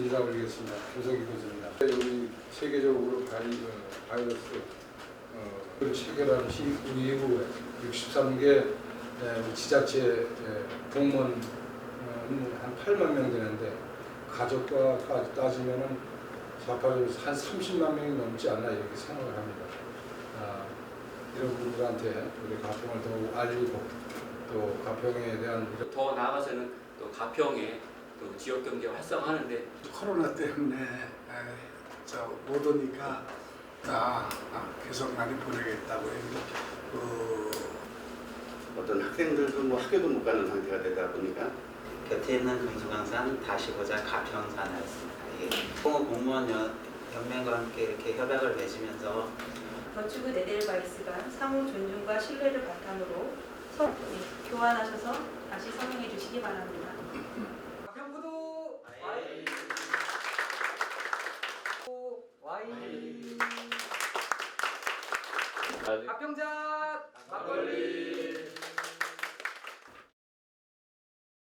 인사드리겠습니다. 김석희 교수입니다. 우리 세계적으로 바이, 어, 바이러스 어, 를 체결한 시 이후에 63개 우리 지자체 에, 공무원 어, 한 8만 명 되는데 가족과까지 따지면은 좌파적으로 한 30만 명이 넘지 않나 이렇게 생각을 합니다. 아, 이런 분들한테 우리 가평을 더욱 알리고 또 가평에 대한 더 나아가서는 또 가평의 또 지역 경제 활성화하는데 코로나 때문에 에, 저못 오니까 아, 아, 계속 많이 보내겠다고 했는데 그, 어떤 학생들도 뭐 학교도 못 가는 상태가 되다 보니까 곁에 있는 금수강산 다시 보자 가평산이었습니다. 이게 홍어 공무원 연- 연맹과 함께 이렇게 협약을 맺으면서 버추그 네델바이스가 상호 존중과 신뢰를 바탕으로 서, 네, 교환하셔서 다시 서명해 주시기 바랍니다. 가평구도 와이 와이 가평자 막걸리